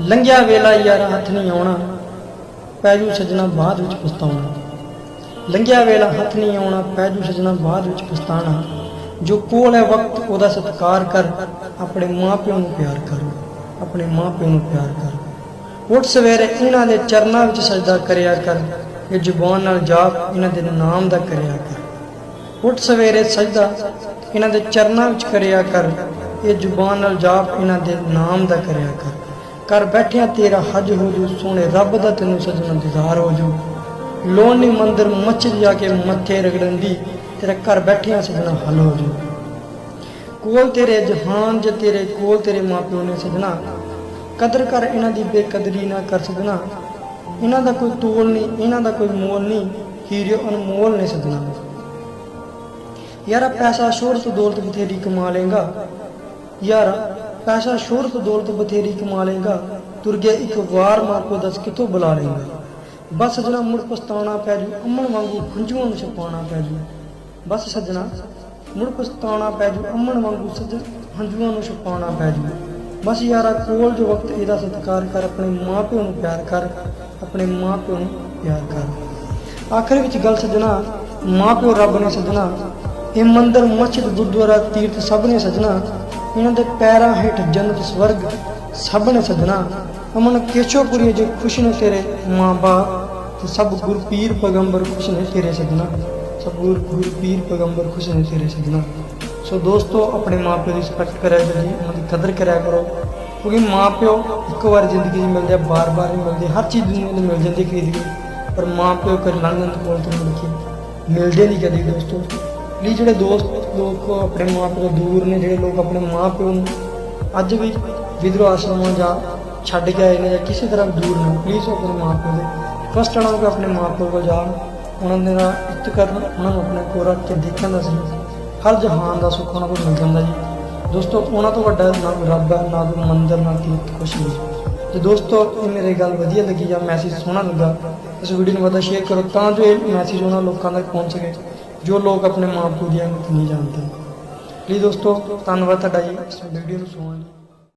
ਲੰਘਿਆ ਵੇਲਾ ਯਾਰ ਹੱਥ ਨਹੀਂ ਆਉਣਾ ਪੈ ਜੂ ਸਜਣਾ ਬਾਅਦ ਵਿੱਚ ਪਛਤਾਉਣਾ। ਲੰਘਿਆ ਵੇਲਾ ਹੱਥ ਨਹੀਂ ਆਉਣਾ ਪੈ ਜੂ ਸਜਣਾ ਬਾਅਦ ਵਿੱਚ ਪਛਤਾਉਣਾ। ਜੋ ਕੋਲ ਹੈ ਵਕਤ, ਉਹਦਾ ਸਤਿਕਾਰ ਕਰ, ਆਪਣੇ ਮਾਪਿਆਂ ਨੂੰ ਪਿਆਰ ਕਰ, ਆਪਣੇ ਮਾਪਿਆਂ ਨੂੰ ਪਿਆਰ ਕਰ। ਉੱਠ ਸਵੇਰੇ ਇਹਨਾਂ ਦੇ ਚਰਨਾਂ ਵਿੱਚ ਸਜਦਾ ਕਰਿਆ ਕਰ, ਇਹ ਜ਼ੁਬਾਨ ਨਾਲ ਜਾਪ ਇਹਨਾਂ ਦੇ ਨਾਮ ਦਾ ਕਰਿਆ ਕਰ। ਉੱਠ ਸਵੇਰੇ ਸਜਦਾ ਇਹਨਾਂ ਦੇ ਚਰਨਾਂ ਵਿੱਚ ਕਰਿਆ ਕਰ, ਇਹ ਜ਼ੁਬਾਨ ਨਾਲ ਜਾਪ ਇਹਨਾਂ ਦੇ ਨਾਮ ਦਾ ਕਰਿਆ ਕਰ। ਕਰ ਬੈਠਿਆ ਤੇਰਾ ਹਜ ਹੋ ਜੂ, ਸੋਹਣੇ ਰੱਬ ਦਾ ਤੈਨੂੰ ਸਜਣਾ ਦਿਦਾਰ ਹੋ ਜੂ। ਲੋਨੀ ਮੰਦਰ ਮਸਜਿਦ ਜਾ ਕੇ ਮੱਥੇ ਰਗੜਨ ਦੀ ਤੇਰਾ ਘਰ ਬੈਠਿਆ ਸਜਣਾ ਹੱਲ ਹੋ ਜੂ। ਕੋਲ ਤੇਰੇ ਜਹਾਨ ਜੇ ਤੇਰੇ ਕੋਲ ਤੇਰੇ ਮਾਪਿਓ ਨੇ ਸਜਣਾ, ਕਦਰ ਕਰ ਇਹਨਾਂ ਦੀ ਬੇਕਦਰੀ ਨਾ ਕਰ ਸਜਣਾ। ਇਹਨਾਂ ਦਾ ਕੋਈ ਤੋਲ ਨਹੀਂ, ਇਹਨਾਂ ਦਾ ਕੋਈ ਮੋਲ ਨਹੀਂ, ਹੀਰੇ ਅਨਮੋਲ ਨੇ ਸਜਣਾ। ਯਾਰਾ ਪੈਸਾ ਸ਼ੋਹਰਤ ਦੌਲਤ ਬਥੇਰੀ ਕਮਾ ਲੇਗਾ ਯਾਰਾ ਪੈਸਾ ਸ਼ੋਹਰਤ ਦੌਲਤ ਬਥੇਰੀ ਕਮਾ ਲੇਗਾ ਤੁਰ ਗਿਆ ਇੱਕ ਵਾਰ ਮਾਂ ਕੋ ਦੱਸ ਕਿੱਥੋਂ ਬੁਲਾ ਲੇਗਾ ਬਸ ਸਜਣਾ ਮੁੜ ਪਛਤਾਉਣਾ ਪੈ ਜੂ, ਅਮਨ ਵਾਂਗੂ ਖੰਝੂਆਂ ਨੂੰ ਛਪਾਉਣਾ ਪੈ ਜੂ। ਬਸ ਸਜਣਾ ਮੁੜ ਪਛਤਾਉਣਾ ਪੈ ਜੂ, ਅਮਨ ਵਾਂਗੂ ਸਜ ਹੰਝੂਆਂ ਨੂੰ ਛਪਾਉਣਾ ਪੈ ਜੂ। ਬਸ ਯਾਰਾ ਕੋਲ ਜੋ ਵਕਤ ਇਹਦਾ ਸਤਿਕਾਰ ਕਰ, ਆਪਣੇ ਮਾਪਿਓ ਨੂੰ ਪਿਆਰ ਕਰ, ਆਪਣੇ ਮਾਪਿਓ ਨੂੰ ਪਿਆਰ ਕਰ। ਆਖਰ ਵਿੱਚ ਗੱਲ ਸਜਣਾ, ਮਾਪਿਓ ਰੱਬ ਨੇ ਸਜਣਾ, ਇਹ ਮੰਦਰ ਮਸਜਿਦ ਗੁਰਦੁਆਰਾ ਤੀਰਥ ਸਭ ਨੇ ਸਜਣਾ ਇਹਨਾਂ ਦੇ ਪੈਰਾਂ ਹੇਠ ਜੰਨਤ ਸਵਰਗ ਸਭ ਨੇ ਸਜਣਾ, ਅਮਨ ਕੇਸ਼ੋਪੁਰੀ ਜੋ ਖੁਸ਼ ਨੇ ਤੇਰੇ ਮਾਂ-ਬਾਪ, ਤੇ ਸਭ ਗੁਰ ਪੀਰ ਪੈਗੰਬਰ ਖੁਸ਼ ਨੇ ਤੇਰੇ ਸਜਣਾ। ਸਭ ਗੁਰ ਗੁਰ ਪੀਰ ਪੈਗੰਬਰ ਖੁਸ਼ ਨੇ ਤੇਰੇ ਸਜਣਾ। ਸੋ ਦੋਸਤੋ, ਆਪਣੇ ਮਾਪਿਓ ਦੀ ਰਿਸਪੈਕਟ ਕਰਿਆ ਕਰੋ ਜੀ, ਉਹਨਾਂ ਦੀ ਕਦਰ ਕਰਿਆ ਕਰੋ। ਕਿਉਂਕਿ ਮਾਪਿਓ ਇੱਕ ਵਾਰ ਜ਼ਿੰਦਗੀ 'ਚ ਮਿਲਦੇ ਆ, ਬਾਰ-ਬਾਰ ਨਹੀਂ ਮਿਲਦੇ, ਹਰ ਚੀਜ਼ ਦੁਨੀਆ ਨੂੰ ਮਿਲ ਜਾਂਦੀ ਖਰੀਦ ਕੇ ਪਰ ਮਾਪਿਓ ਕਰ ਲੰਘਣ ਤੋਂ ਕੋਲ ਤੋਂ ਮਿਲ ਕੇ ਮਿਲਦੇ ਨਹੀਂ ਕਦੇ ਦੋਸਤੋ। ਲਈ ਜਿਹੜੇ ਦੋਸਤ ਲੋਕ ਆਪਣੇ ਮਾਪਿਓ ਤੋਂ ਦੂਰ ਨੇ, ਜਿਹੜੇ ਲੋਕ ਆਪਣੇ ਮਾਪਿਓ ਨੂੰ ਅੱਜ ਵੀ ਵਿਦਰੋ ਆਸ਼ਰਮਾਂ ਜਾਂ ਛੱਡ ਕੇ ਆਏ ਨੇ ਜਾਂ ਕਿਸੇ ਤਰ੍ਹਾਂ ਦੂਰ ਨੇ ਪਲੀਜ਼ ਆਪਣੇ ਮਾਪਿਓ ਦੇ ਫਸਟ ਉਹਨਾਂ ਕਿ ਆਪਣੇ ਮਾਪਿਓ ਕੋਲ ਜਾਣ, ਉਹਨਾਂ ਦੇ ਨਾਲ ਇੱਜ਼ਤ ਕਰਨ, ਉਹਨਾਂ ਨੂੰ ਆਪਣੇ ਕੋਲ ਰੱਖ ਕੇ ਦੇਖਣ ਦਾ ਸੀ ਹਰ ਜਹਾਨ ਦਾ ਸੁੱਖ ਉਹਨਾਂ ਕੋਲ ਮਿਲ ਜਾਂਦਾ ਜੀ। ਦੋਸਤੋ, ਉਹਨਾਂ ਤੋਂ ਵੱਡਾ ਨਾ ਰੱਬ ਹੈ, ਨਾ ਕੋਈ ਮੰਦਰ, ਨਾ ਤੀਰਥ ਕੁਛ ਨਹੀਂ ਤੇ ਦੋਸਤੋ, ਇਹ ਮੇਰੇ ਗੱਲ ਵਧੀਆ ਲੱਗੀ ਜਾਂ ਮੈਸੇਜ ਸੋਹਣਾ ਲੱਗਾ, ਇਸ ਵੀਡੀਓ ਨੂੰ ਵਧਾ ਸ਼ੇਅਰ ਕਰੋ ਤਾਂ ਜੋ ਇਹ ਮੈਸੇਜ ਉਹਨਾਂ ਲੋਕਾਂ ਤੱਕ ਪਹੁੰਚ ਸਕੇ। ਜੋ ਲੋਕ ਆਪਣੇ ਮਾਂ ਪਿਓ ਦੀ ਅਹਿਮੀਅਤ ਨਹੀਂ ਜਾਣਦੇ। ਲਈ ਦੋਸਤੋ, ਧੰਨਵਾਦ ਤੁਹਾਡਾ ਜੀ। ਇਸ ਵੀਡੀਓ ਨੂੰ ਸੁਣਨ ਲਈ